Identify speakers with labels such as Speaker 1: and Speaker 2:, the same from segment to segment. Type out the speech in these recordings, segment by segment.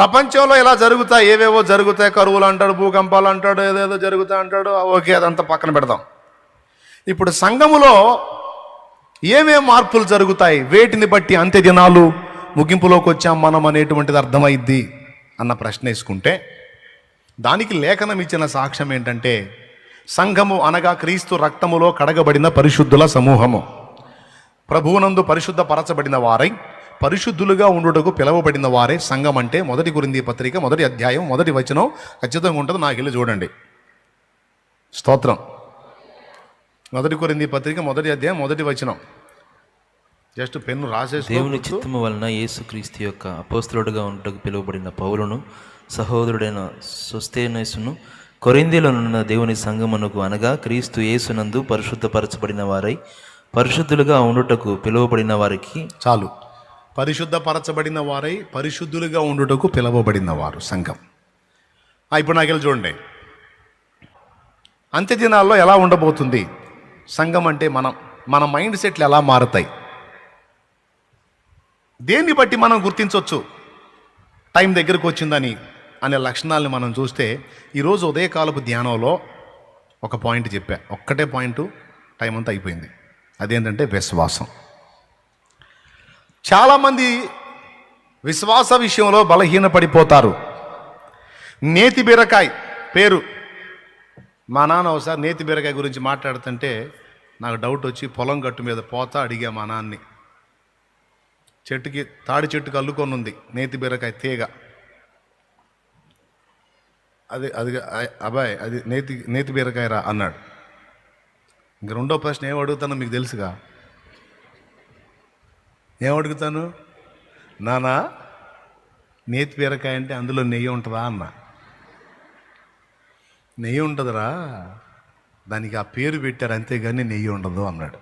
Speaker 1: ప్రపంచంలో ఇలా జరుగుతాయి ఏవేవో జరుగుతాయి కరువులు అంటాడు భూకంపాలు అంటాడు ఏదేదో జరుగుతాయి అంటాడు ఓకే అదంతా పక్కన పెడదాం. ఇప్పుడు సంఘములో ఏమేం మార్పులు జరుగుతాయి వేటిని బట్టి అంత్య దినాలు ముగింపులోకి వచ్చాం మనం అనేటువంటిది అర్థమైద్ది అన్న ప్రశ్న వేసుకుంటే దానికి లేఖనం ఇచ్చిన సాక్ష్యం ఏంటంటే సంఘము అనగా క్రీస్తు రక్తములో కడగబడిన పరిశుద్ధుల సమూహము. ప్రభువునందు పరిశుద్ధపరచబడిన వారై పరిశుద్ధులుగా ఉండుటకు పిలవబడిన వారే సంఘం అంటే మొదటి గురింది పత్రిక మొదటి అధ్యాయం మొదటి వచనం ఖచ్చితంగా ఉంటుంది. నాకు వెళ్ళి చూడండి. స్తోత్రం. మొదటి కొరింది పత్రిక మొదటి అధ్యాయం మొదటి వచనం. జస్ట్ పెన్ను రాసేసి
Speaker 2: దేవుని చిత్తము వలన యేసుక్రీస్తు యొక్క అపోస్తులుడుగా ఉంటకు పిలువబడిన పౌలును సహోదరుడైన సుస్తేనసును కొరిందీలోనున్న దేవుని సంగమునకు అనగా క్రీస్తు యేసునందు పరిశుద్ధపరచబడిన వారై పరిశుద్ధులుగా ఉండుటకు పిలువబడిన వారికి
Speaker 1: చాలు. పరిశుద్ధపరచబడిన వారై పరిశుద్ధులుగా ఉండుటకు పిలవబడిన వారు సంఘం. ఇప్పుడు నాకు వెళ్ళి చూడండి. అంత్య దినాల్లో ఎలా ఉండబోతుంది? సంఘం అంటే మనం మన మైండ్ సెట్లు ఎలా మారుతాయి? దేన్ని బట్టి మనం గుర్తించవచ్చు టైం దగ్గరకు వచ్చిందని అనే లక్షణాలను మనం చూస్తే ఈరోజు ఉదయకాలపు ధ్యానంలో ఒక పాయింట్ చెప్పా. ఒక్కటే పాయింట్ టైం అంతా అయిపోయింది. అదేంటంటే విశ్వాసం. చాలామంది విశ్వాస విషయంలో బలహీనపడిపోతారు. నేతి బీరకాయ పేరు. మా నాన్న ఒకసారి నేతి బీరకాయ గురించి మాట్లాడుతుంటే నాకు డౌట్ వచ్చి పొలం గట్టు మీద పోతా అడిగా మా నాన్ని. చెట్టుకి తాడి చెట్టుకి అల్లుకొని ఉంది నేతి బీరకాయ తీగ. అది అది అబ్బాయి అది నేతి నేతి బీరకాయ రా అన్నాడు. ఇంక రెండో ప్రశ్న ఏం అడుగుతానో మీకు తెలుసుగా? ఏమడుగుతాను? నానా నేతి బీరకాయ అంటే అందులో నెయ్యి ఉంటుందా అన్న. నెయ్యి ఉంటుందిరా. దానికి ఆ పేరు పెట్టారు అంతేగాని నెయ్యి ఉండదు అన్నాడు.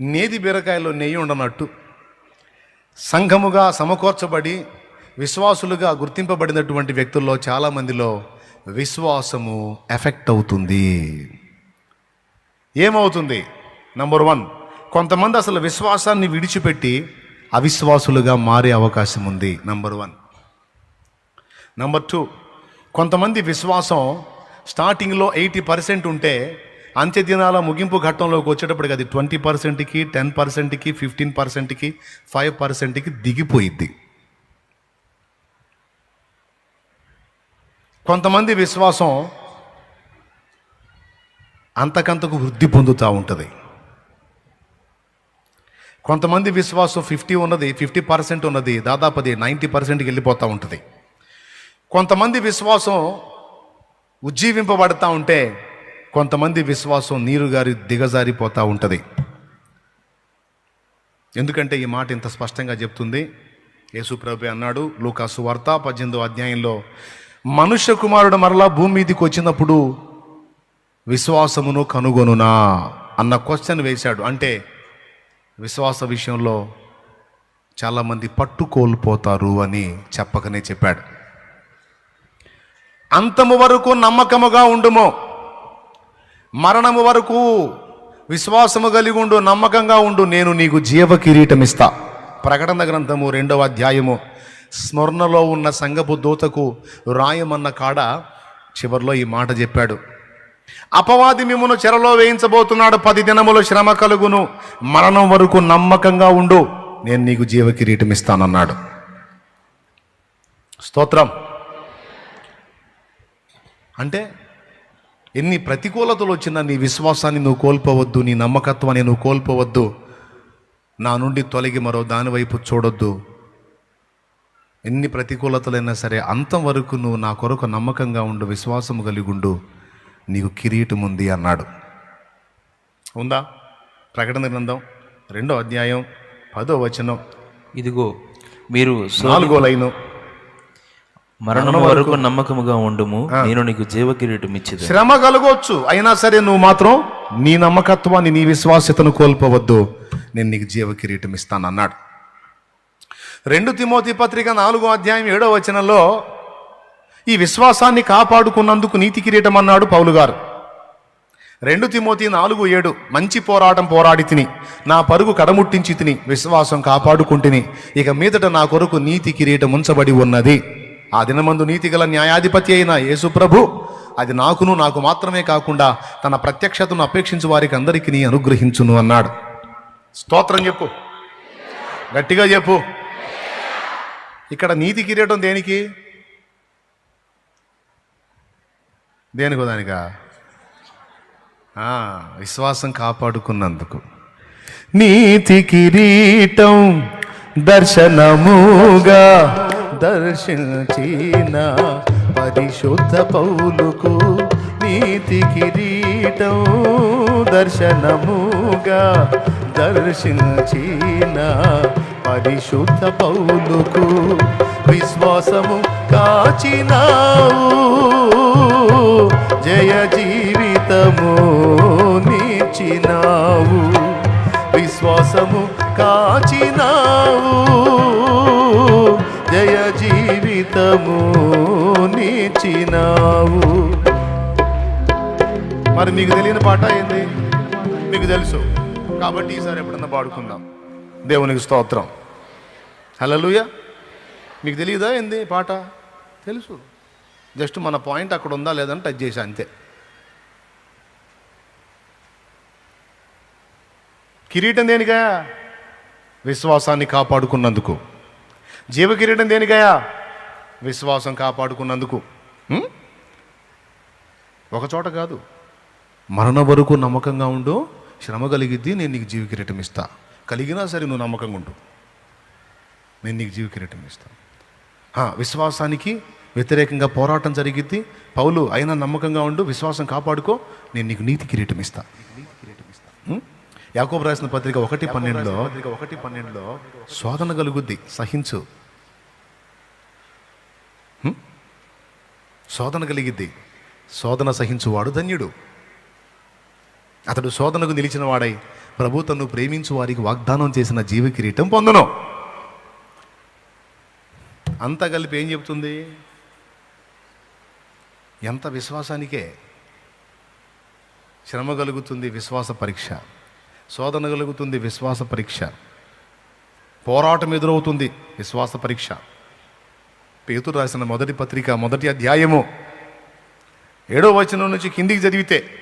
Speaker 1: నేతి బీరకాయలో నెయ్యి ఉండనట్టు. సంఘముగా సమకూర్చబడి విశ్వాసులుగా గుర్తింపబడినటువంటి వ్యక్తుల్లో చాలామందిలో విశ్వాసము ఎఫెక్ట్ అవుతుంది. ఏమవుతుంది? నంబర్ వన్ కొంతమంది అసలు విశ్వాసాన్ని విడిచిపెట్టి అవిశ్వాసులుగా మారే అవకాశం ఉంది నంబర్ వన్ నంబర్ టూ కొంతమంది విశ్వాసం స్టార్టింగ్లో ఎయిటీ పర్సెంట్ ఉంటే అంత్యదినాల ముగింపు ఘట్టంలోకి వచ్చేటప్పటికి అది ట్వంటీ పర్సెంట్కి టెన్ పర్సెంట్కి ఫిఫ్టీన్ పర్సెంట్కి ఫైవ్ పర్సెంట్కి దిగిపోయిద్ది. కొంతమంది విశ్వాసం అంతకంతకు వృద్ధి పొందుతూ ఉంటుంది. కొంతమంది విశ్వాసం ఫిఫ్టీ ఉన్నది ఫిఫ్టీ పర్సెంట్ ఉన్నది దాదాపు అది నైంటీ పర్సెంట్కి వెళ్ళిపోతూ ఉంటుంది. కొంతమంది విశ్వాసం ఉజ్జీవింపబడతా ఉంటే కొంతమంది విశ్వాసం నీరు గారి దిగజారిపోతూ ఉంటుంది. ఎందుకంటే ఈ మాట ఇంత స్పష్టంగా చెప్తుంది. యేసుప్రభు అన్నాడు లూకాసు వార్త పద్దెనిమిదో అధ్యాయంలో మనుష్య కుమారుడు మరలా భూమి మీదకి వచ్చినప్పుడు విశ్వాసమును కనుగొనునా? అన్న క్వశ్చన్ వేశాడు. అంటే విశ్వాస విషయంలో చాలామంది పట్టు కోల్పోతారు అని చెప్పకనే చెప్పాడు. అంతము వరకు నమ్మకముగా ఉండుము. మరణము వరకు విశ్వాసము కలిగి ఉండు నమ్మకంగా ఉండు నేను నీకు జీవ కిరీటం ఇస్తా ప్రకటన గ్రంథము రెండవ అధ్యాయము. స్మరణలో ఉన్న సంగపు దూతకు రాయమన్న కాడ చివరిలో ఈ మాట చెప్పాడు. అపవాది మిమ్మును చెరలో వేయించబోతున్నాడు. పది దినములు శ్రమ కలుగును. మరణం వరకు నమ్మకంగా ఉండు. నేను నీకు జీవ కిరీటం ఇస్తానన్నాడు. స్తోత్రం. అంటే ఎన్ని ప్రతికూలతలు వచ్చినా నీ విశ్వాసాన్ని నువ్వు కోల్పోవద్దు నీ నమ్మకత్వాన్ని నువ్వు కోల్పోవద్దు. నా నుండి తొలగి మరో దాని వైపు చూడొద్దు. ఎన్ని ప్రతికూలతలైనా సరే అంతం వరకు నువ్వు నా కొరకు నమ్మకంగా ఉండు విశ్వాసము కలిగి ఉండు. నీకు కిరీటం ఉంది అన్నాడు. ఉందా? ప్రకటన గ్రంథం రెండో అధ్యాయం పదో వచనం.
Speaker 2: ఇదిగో మీరు
Speaker 1: నాలుగో లైను.
Speaker 2: మరణం వరకు నమ్మకముగా ఉండుము. నేను నీకు జీవ కిరీటం ఇచ్చేది
Speaker 1: శ్రమ కలగవచ్చు అయినా సరే నువ్వు మాత్రం నీ నమ్మకత్వాన్ని నీ విశ్వాస్యతను కోల్పోవద్దు. నేను నీకు జీవ కిరీటం ఇస్తాను అన్నాడు రెండు తిమోతి పత్రిక నాలుగో అధ్యాయం ఏడో వచనంలో ఈ విశ్వాసాన్ని కాపాడుకున్నందుకు నీతి కిరీటం అన్నాడు పౌలు గారు. రెండు తిమోతి నాలుగు ఏడు మంచి పోరాటం పోరాడి తిని నా పరుగు కడముట్టించి తిని విశ్వాసం కాపాడుకుంటుని ఇక మీదట నా కొరకు నీతి కిరీటం ఉంచబడి ఉన్నది. ఆ దినమందు నీతిగల న్యాయాధిపతి అయిన యేసుప్రభు అది నాకును నాకు మాత్రమే కాకుండా తన ప్రత్యక్షతను అపేక్షించు వారికి అందరికీ అనుగ్రహించును అన్నాడు. స్తోత్రం చెప్పు. గట్టిగా చెప్పు. ఇక్కడ నీతి కిరీటం దేనికి? దేనికో దానికా? ఆ, విశ్వాసం కాపాడుకున్నందుకు. నీతి కిరీటం దర్శనముగా దర్శించిన పరిశుద్ధ పౌలుకు నీతి కిరీటం దర్శనముగా దర్శించిన పరిశుద్ధ పౌలుకు విశ్వాసము కాచినావు. జయ జీవితము నీచినావు విశ్వాసము కాచినావు. జయ జీవితము నీచినావు మరి మీకు తెలియని పాట ఏంది? మీకు తెలుసు. కాబట్టి ఈసారి ఎప్పుడన్నా పాడుకుందాం. దేవునికి స్తోత్రం. హలలుయ మీకు తెలియదా ఏంది పాట? తెలుసు. జస్ట్ మన పాయింట్ అక్కడ ఉందా లేదని టచ్ చేశా అంతే. కిరీటం దేనికాయా విశ్వాసాన్ని కాపాడుకున్నందుకు. జీవ కిరీటం దేనికాయా విశ్వాసం కాపాడుకున్నందుకు. ఒక చోట కాదు. మరణ వరకు నమ్మకంగా ఉండు శ్రమ కలిగిద్ది నేను నీకు జీవ కిరీటం ఇస్తా. కలిగినా సరే నువ్వు నమ్మకంగా ఉండు. నేను నీకు జీవ కిరీటం ఇస్తాను. ఆ, విశ్వాసానికి వ్యతిరేకంగా పోరాటం జరిగిద్ది. పౌలు అయినా నమ్మకంగా ఉండు విశ్వాసం కాపాడుకో నేను నీకు నీతి కిరీటం ఇస్తా? యాకోబు రాసిన పత్రిక ఒకటి పన్నెండులో ఒకటి పన్నెండులో శోధన కలుగుద్ది. సహించు? శోధన కలిగిద్ది. శోధన సహించువాడు ధన్యుడు. అతడు శోధనకు నిలిచిన వాడై ప్రభు తను ప్రేమించు వారికి వాగ్దానం చేసిన జీవ కిరీటం పొందును. అంతా కలిపి ఏం చెప్తుంది ఎంత విశ్వాసానికే శ్రమ కలుగుతుంది విశ్వాస పరీక్ష శోధన కలుగుతుంది విశ్వాస పరీక్ష పోరాటం ఎదురవుతుంది విశ్వాస పరీక్ష. పేతురు రాసిన మొదటి పత్రిక మొదటి అధ్యాయము ఏడో వచనం నుంచి కిందికి చదివితే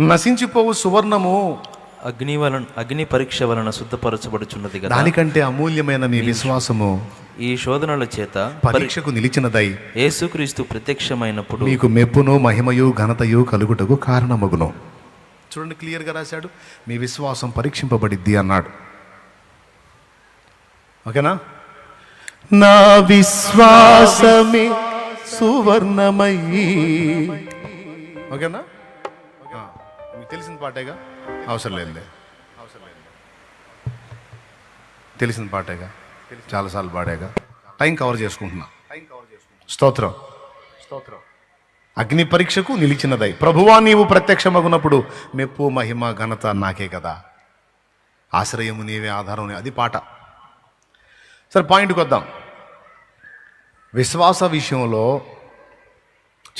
Speaker 1: నశించిపోవు సువర్ణము
Speaker 2: అగ్ని వలన అగ్ని పరీక్ష వలన శుద్ధపరచబడుచున్నది కదా.
Speaker 1: దానికంటే అమూల్యమైన మీ విశ్వాసము
Speaker 2: ఈ శోధనల చేత
Speaker 1: పరీక్షకు నిలిచినదై
Speaker 2: యేసుక్రీస్తు ప్రత్యక్షమైనప్పుడు
Speaker 1: మీకు మెప్పును మహిమయు ఘనతయు కలుగుటకు కారణమగును. చూడండి క్లియర్గా రాశాడు. మీ విశ్వాసం పరీక్షింపబడిద్ది అన్నాడు. ఓకేనా? నా విశ్వాసమే సువర్ణమయ్యి. ఓకేనా? మీకు తెలిసిన పాటేగా? అవసరం లేదులే. అవసరం లేదు తెలిసిన పాటేగా. చాలాసార్లు పాడేగా. టైం కవర్ చేసుకుంటున్నా. స్తోత్రం. స్తోత్రం అగ్ని పరీక్షకు నిలిచినదై. ప్రభువా నీవు ప్రత్యక్షమగునప్పుడు మెప్పు మహిమ ఘనత నాకే కదా. ఆశ్రయము నీవే ఆధారం అది పాట. సరే పాయింట్కి వద్దాం. విశ్వాస విషయంలో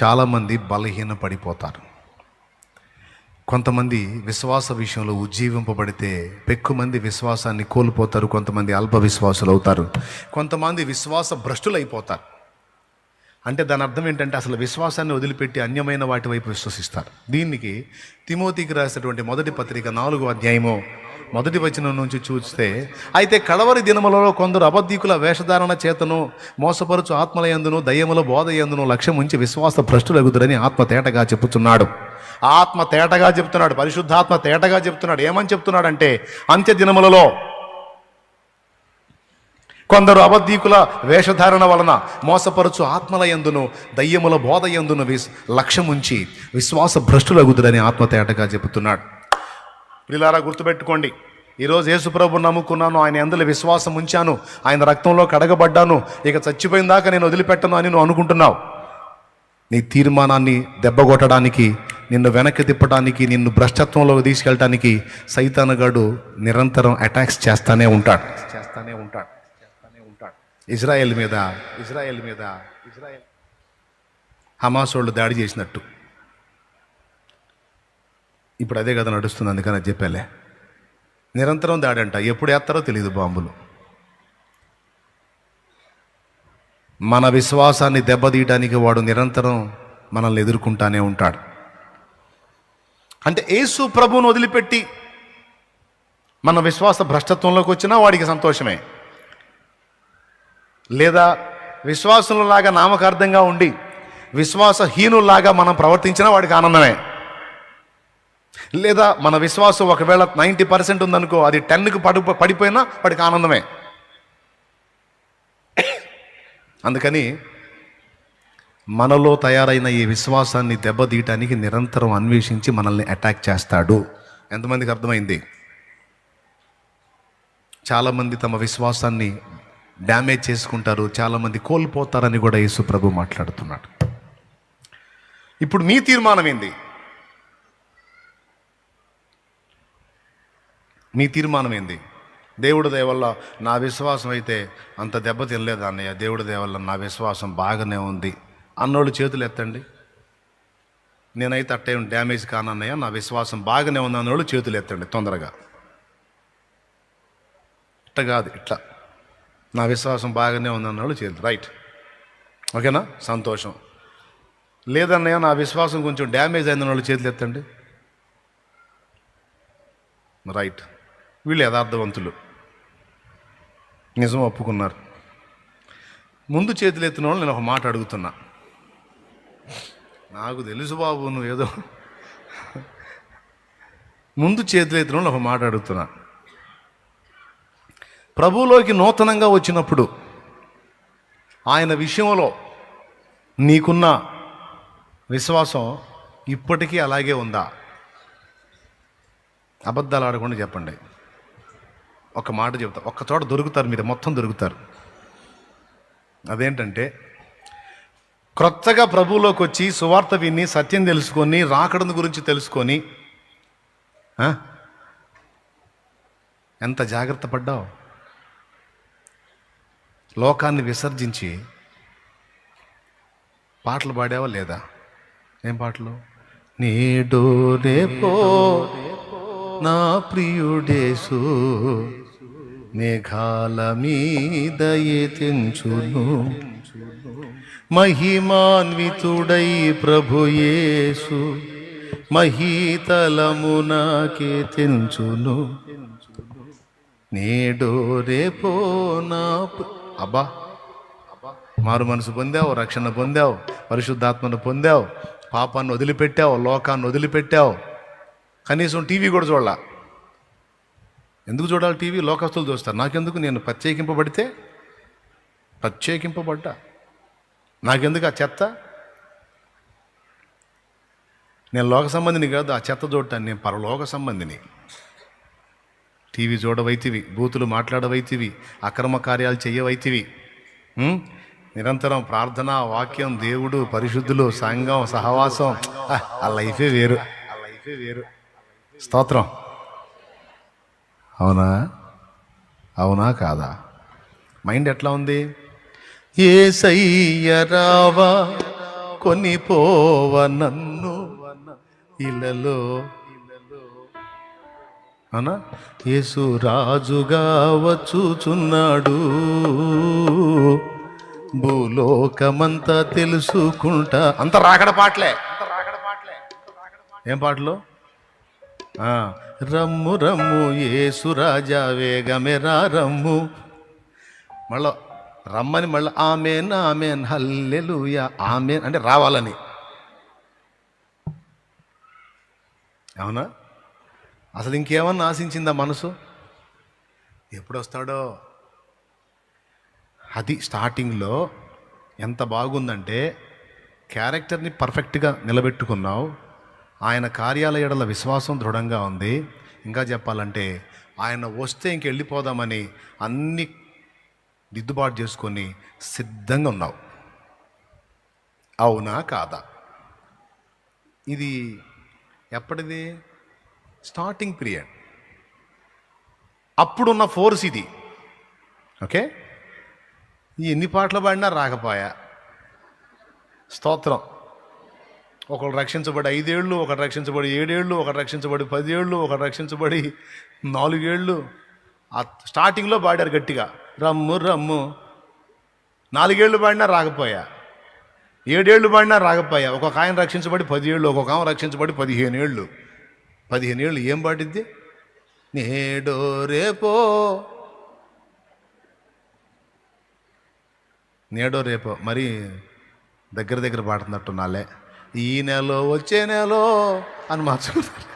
Speaker 1: చాలామంది బలహీన పడిపోతారు కొంతమంది విశ్వాస విషయంలో ఉజ్జీవింపబడితే పెక్కుమంది విశ్వాసాన్ని కోల్పోతారు కొంతమంది అల్ప విశ్వాసులు అవుతారు కొంతమంది విశ్వాస భ్రష్టులైపోతారు. అంటే దాని అర్థం ఏంటంటే అసలు విశ్వాసాన్ని వదిలిపెట్టి అన్యమైన వాటి వైపు విశ్వసిస్తారు. దీనికి తిమోతికి రాసినటువంటి మొదటి పత్రిక నాలుగో అధ్యాయము మొదటి వచనం నుంచి చూస్తే అయితే కడవరి దినములలో కొందరు అబద్ధీకుల వేషధారణ చేతను మోసపరుచు ఆత్మలయందును దయ్యముల బోధయందును లక్ష్యం ఉంచి విశ్వాస భ్రష్టులగుదురని ఆత్మ తేటగా చెప్పుచున్నాడు ఆత్మ తేటగా చెప్తున్నాడు పరిశుద్ధాత్మ తేటగా చెప్తున్నాడు ఏమని చెప్తున్నాడంటే అంత్య దినములలో కొందరు అబద్ధీకుల వేషధారణ వలన మోసపరచు ఆత్మల ఎందును దయ్యముల బోధ యందును విస్ లక్ష్యముంచి విశ్వాస భ్రష్టులగుదురని ఆత్మ తేటగా చెబుతున్నాడు. ప్రిలారా గుర్తుపెట్టుకోండి. ఈరోజు యేసుప్రభు నమ్ముకున్నాను ఆయన ఎందులో విశ్వాసం ఉంచాను ఆయన రక్తంలో కడగబడ్డాను ఇక చచ్చిపోయిన దాకా నేను వదిలిపెట్టను అని నువ్వు అనుకుంటున్నావు. నీ తీర్మానాన్ని దెబ్బగొట్టడానికి నిన్ను వెనక్కి తిప్పడానికి నిన్ను భ్రష్టత్వంలోకి తీసుకెళ్ళటానికి సైతానగాడు నిరంతరం అటాక్స్ చేస్తానే ఉంటాడు. చేస్తానే ఉంటాడు. చేస్తానే ఉంటాడు. ఇజ్రాయెల్ మీద ఇజ్రాయెల్ మీద ఇజ్రాయెల్ హమాస్ వాళ్ళు దాడి చేసినట్టు. ఇప్పుడు అదే కదా నడుస్తుంది అందుకని చెప్పాలే నిరంతరం దాడంట ఎప్పుడు వేస్తారో తెలియదు బాంబులు. మన విశ్వాసాన్ని దెబ్బతీయడానికి వాడు నిరంతరం మనల్ని ఎదుర్కొంటానే ఉంటాడు. అంటే యేసు ప్రభువును వదిలిపెట్టి మన విశ్వాస భ్రష్టత్వంలోకి వచ్చినా వాడికి సంతోషమే. లేదా విశ్వాసంలాగా నామకార్థంగా ఉండి విశ్వాసహీనులాగా మనం ప్రవర్తించినా వాడికి ఆనందమే. లేదా మన విశ్వాసం ఒకవేళ నైంటీ పర్సెంట్ ఉందనుకో అది టెన్కి పడి పడిపోయినా వాడికి ఆనందమే. అందుకని మనలో తయారైన ఈ విశ్వాసాన్ని దెబ్బతీయటానికి నిరంతరం అన్వేషించి మనల్ని అటాక్ చేస్తాడు. ఎంతమందికి అర్థమైంది? చాలామంది తమ విశ్వాసాన్ని డ్యామేజ్ చేసుకుంటారు చాలామంది కోల్పోతారని కూడా యేసు ప్రభు మాట్లాడుతున్నాడు. ఇప్పుడు మీ తీర్మానం ఏంది? మీ తీర్మానం ఏంది? దేవుడి దయవల్ల నా విశ్వాసం అయితే అంత దెబ్బ తినలేదు అన్నయ్య. దేవుడు దయవల్ల నా విశ్వాసం బాగానే ఉంది. అన్నోళ్ళు చేతులు ఎత్తండి. నేనైతే అట్టే డ్యామేజ్ కానన్నయ్య నా విశ్వాసం బాగానే ఉంది అన్నోళ్ళు చేతులు ఎత్తండి తొందరగా. ఇట్ట కాదు ఇట్లా. నా విశ్వాసం బాగానే ఉంది అన్నోళ్ళు చేతులు. రైట్. ఓకేనా? సంతోషం. లేదన్నయ్య నా విశ్వాసం కొంచెం డ్యామేజ్ అయిందన్న వాళ్ళు చేతులు ఎత్తండి. రైట్. వీళ్ళు యథార్థవంతులు. నిజం ఒప్పుకున్నారు. ముందు చేతులు ఎత్తిన వాళ్ళు నేను ఒక మాట అడుగుతున్నా. నాకు తెలుసు బాబు నువ్వు ఏదో ముందు చేతులు ఎత్తిన వాళ్ళు ఒక మాట అడుగుతున్నా. ప్రభువులోకి నూతనంగా వచ్చినప్పుడు ఆయన విషయంలో నీకున్న విశ్వాసం ఇప్పటికీ అలాగే ఉందా? అబద్ధాలు ఆడకుండా చెప్పండి. ఒక మాట చెబుతా. ఒక్క చోట దొరుకుతారు మీరు మొత్తం దొరుకుతారు. అదేంటంటే క్రొత్తగా ప్రభువులోకి వచ్చి సువార్త విని సత్యం తెలుసుకొని రాకడను గురించి తెలుసుకొని ఎంత జాగ్రత్త పడ్డావు? లోకాన్ని విసర్జించి పాటలు పాడావా లేదా? ఏం పాటలు? నేడు రేపో నా ప్రియుడేసు మేఘాల మీద తెంచును మహిమాన్వితుడై ప్రభుయేసు మహీతలమునాకే తెంచును నేడు రేపో నా అబ్బా మారు మనసు పొందావు రక్షణ పొందావు పరిశుద్ధాత్మను పొందావు పాపాన్ని వదిలిపెట్టావు లోకాన్ని వదిలిపెట్టావు. కనీసం టీవీ కూడా చూడాల. ఎందుకు చూడాలి టీవీ? లోకస్తులు చూస్తారు. నాకెందుకు? నేను ప్రత్యేకింపబడితే ప్రత్యేకింపబడ్డా. నాకెందుకు ఆ చెత్త? నేను లోక సంబంధిని కాదు ఆ చెత్త చూడటాను నేను పరలోక సంబంధిని. టీవీ చూడవైతివి బూతులు మాట్లాడవైతివి అక్రమ కార్యాలు చేయవైతివి నిరంతరం ప్రార్థన వాక్యం దేవుడు పరిశుద్ధులు సంఘం సహవాసం. ఆ లైఫే వేరు. ఆ లైఫే వేరు. స్తోత్రం. అవునా? అవునా కాదా? మైండ్ ఎట్లా ఉంది? ఏ రావా కొనిపోవ నన్ను ఇలలో. అనా యేసు రాజుగా వచ్చుచున్నాడు. భూలోకమంతా తెలుసుకుంటా. అంత రాకడ పాటలే. ఏం పాటలు? రమ్ము రమ్ము ఏసు రాజా వేగమెరా రమ్ము. మళ్ళా రమ్మని మళ్ళీ ఆమెన్ ఆమెన్ హల్లెలుయ ఆమెన్ అంటే రావాలని. అవునా? అసలు ఇంకేమన్నా ఆశించిందా మనసు? ఎప్పుడు వస్తాడో అది స్టార్టింగ్లో ఎంత బాగుందంటే క్యారెక్టర్ని పర్ఫెక్ట్గా నిలబెట్టుకున్నావు. ఆయన కార్యాలయడల విశ్వాసం దృఢంగా ఉంది. ఇంకా చెప్పాలంటే ఆయన వస్తే ఇంకెళ్ళిపోదామని అన్ని దిద్దుబాటు చేసుకొని సిద్ధంగా ఉన్నావు. అవునా కాదా? ఇది ఎప్పటిది? Starting period. అప్పుడున్న ఫోర్స్ ఇది. ఓకే? ఈ ఎన్ని పాటలు పాడినా రాకపోయా? స్తోత్రం. ఒకరు రక్షించబడి ఐదేళ్ళు ఒకరు రక్షించబడి ఏడేళ్ళు ఒకరు రక్షించబడి పదేళ్ళు ఒకరు రక్షించబడి నాలుగేళ్ళు. ఆ స్టార్టింగ్లో పాడారు గట్టిగా. రమ్ము రమ్ము. నాలుగేళ్ళు పాడినా రాకపోయా? ఏడేళ్ళు పాడినా రాకపోయా? ఒక్కొక్క ఆయన రక్షించబడి పదిహేళ్ళు ఒక్కొక్క ఆమె రక్షించబడి పదిహేను ఏళ్ళు పదిహేను ఏళ్ళు ఏం పాడిద్ది? నేడో రేపో. నేడో రేపో. మరి దగ్గర దగ్గర పాడుతున్నట్టు నాలే. ఈ నెలలో వచ్చే నెలలో అని మార్చుకుంటారు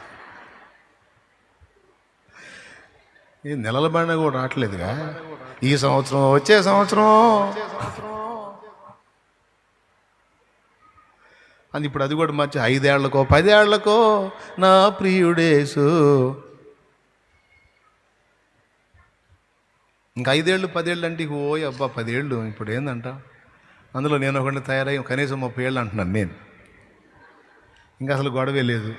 Speaker 1: ఈ నెలల బండ కూడా రావట్లేదుగా? ఈ సంవత్సరం వచ్చే సంవత్సరం. అని ఇప్పుడు అది కూడా మర్చి ఐదేళ్ళకో పదేళ్ళకో నా ప్రియుడేసు. ఇంకా ఐదేళ్ళు పదేళ్ళు అంటే ఇక ఓయ్ అబ్బా పదేళ్ళు. ఇప్పుడు ఏందంట? అందులో నేను ఒకటి తయారై కనీసం ముప్పై ఏళ్ళు అంటున్నాను నేను. ఇంకా అసలు గొడవే లేదు.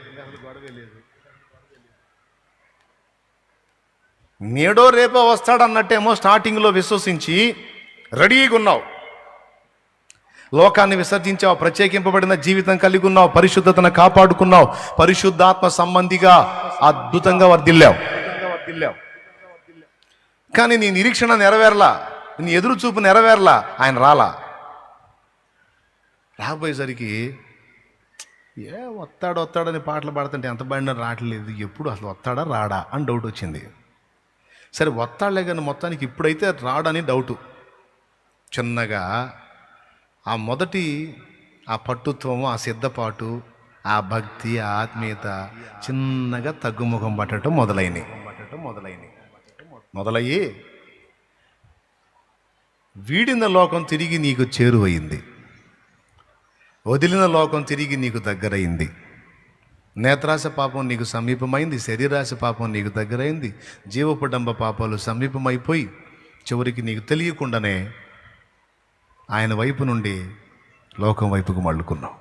Speaker 1: నేడో రేపో వస్తాడన్నట్టేమో స్టార్టింగ్లో విశ్వసించి రెడీగా ఉన్నావు. లోకాన్ని విసర్జించావు ప్రత్యేకింపబడిన జీవితం కలిగి ఉన్నావు పరిశుద్ధతను కాపాడుకున్నావు పరిశుద్ధాత్మ సంబంధిగా అద్భుతంగా వర్దిల్లావు కానీ నీ నిరీక్షణ నెరవేరలా నీ ఎదురు చూపు నెరవేరలా ఆయన రాలా. రాకపోయేసరికి ఏ వస్తాడు వస్తాడని పాటలు పాడుతుంటే ఎంత పడినా రావట్లేదు. ఎప్పుడు అసలు వస్తాడా రాడా అని డౌట్ వచ్చింది. సరే వస్తాడులే కానీ మొత్తానికి ఇప్పుడైతే రాడని డౌటు చిన్నగా ఆ మొదటి ఆ పట్టుత్వము ఆ సిద్ధపాటు ఆ భక్తి ఆ ఆత్మీయత చిన్నగా తగ్గుముఖం పట్టడం మొదలైనవి పట్టడం మొదలైనవి మొదలయ్యి వీడిన లోకం తిరిగి నీకు చేరువయింది. వదిలిన లోకం తిరిగి నీకు దగ్గరైంది. నేత్రాశ పాపం నీకు సమీపమైంది శరీరాశ పాపం నీకు దగ్గరైంది. జీవపుడంబ పాపాలు సమీపమైపోయి చివరికి నీకు తెలియకుండానే ఆయన వైపు నుండి లోకం వైపుకు మళ్ళుకున్నావు.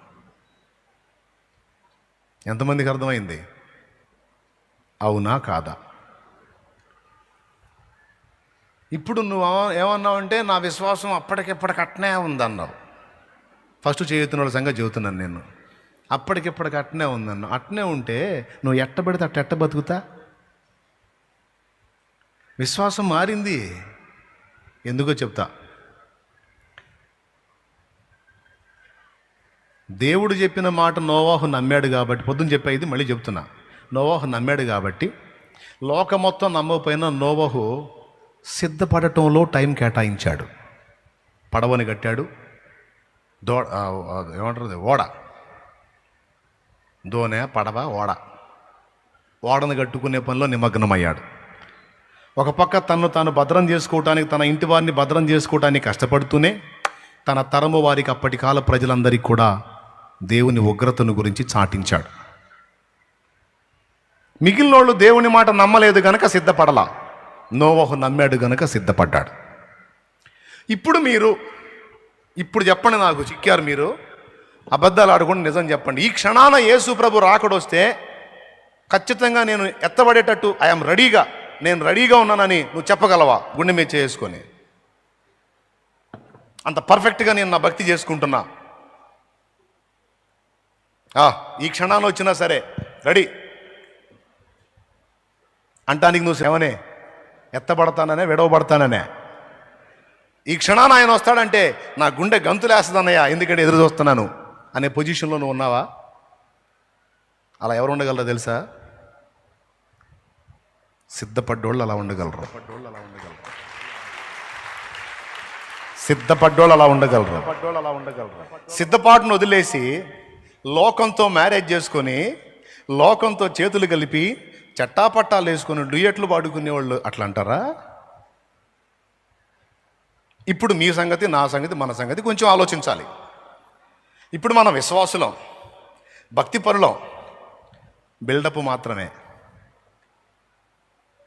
Speaker 1: ఎంతమందికి అర్థమైంది? అవునా కాదా? ఇప్పుడు నువ్వు ఏమన్నావంటే నా విశ్వాసం అప్పటికెప్పటికట్నే ఉందన్నావు. ఫస్ట్ చేయుతున్న వాళ్ళ సంగతి చెబుతున్నాను నేను. అప్పటికిప్పటికి అట్నే ఉందన్ను అట్నే ఉంటే నువ్వు ఎట్ట పెడితే అట్ట ఎట్ట బతుకుతా? విశ్వాసం మారింది. ఎందుకో చెప్తా. దేవుడు చెప్పిన మాట నోవాహు నమ్మాడు కాబట్టి పొద్దున చెప్పేది మళ్ళీ చెప్తున్నా. నోవాహు నమ్మాడు కాబట్టి లోక మొత్తం నమ్మకపోయినా నోవాహు సిద్ధపడటంలో టైం కేటాయించాడు. పడవని కట్టాడు. దో ఏమంటారు ఓడ. దోనె పడవ ఓడ. ఓడను కట్టుకునే పనిలో నిమగ్నమయ్యాడు. ఒక పక్క తను తాను భద్రం చేసుకోవటానికి తన ఇంటి వారిని భద్రం చేసుకోవటానికి కష్టపడుతూనే తన తరము వారికి అప్పటి కాల ప్రజలందరికీ కూడా దేవుని ఉగ్రతను గురించి చాటించాడు. మిగిలినోళ్ళు దేవుని మాట నమ్మలేదు గనక సిద్ధపడలా. నోవహు నమ్మాడు గనక సిద్ధపడ్డాడు. ఇప్పుడు మీరు ఇప్పుడు చెప్పండి నాకు చిక్కారు మీరు. అబద్ధాలు ఆడకుండా నిజం చెప్పండి. ఈ క్షణాన యేసు ప్రభు రాకడొస్తే ఖచ్చితంగా నేను ఎత్తబడేటట్టు ఐఎమ్ రెడీగా నేను రెడీగా ఉన్నానని నువ్వు చెప్పగలవా? గుండె మీద చేసుకొని. అంత పర్ఫెక్ట్గా నేను నా భక్తి చేసుకుంటున్నా. ఈ క్షణాన్ని వచ్చినా సరే రెడీ. అంటానికి నువ్వు శ్రమనే. ఎత్తబడతాననే విడవబడతాననే. ఈ క్షణాన ఆయన వస్తాడంటే నా గుండె గంతులేస్తుందన్నయ్యా ఎందుకంటే ఎదురు చూస్తున్నాను అనే పొజిషన్లో నువ్వు ఉన్నావా? అలా ఎవరు ఉండగలరో తెలుసా? సిద్ధపడ్డోళ్ళు అలా ఉండగలరు. సిద్ధపడ్డోళ్ళు అలా ఉండగలరు. అలా ఉండగలరు సిద్ధపాటును వదిలేసి లోకంతో మ్యారేజ్ చేసుకొని లోకంతో చేతులు కలిపి చట్టాపట్టాలు వేసుకొని డ్యూయట్లు పాడుకునేవాళ్ళు అట్లా అంటారా? ఇప్పుడు మీ సంగతి నా సంగతి మన సంగతి కొంచెం ఆలోచించాలి. ఇప్పుడు మన విశ్వాసులం భక్తి పరులం బిల్డప్ మాత్రమే.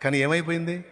Speaker 1: కానీ ఏమైపోయింది?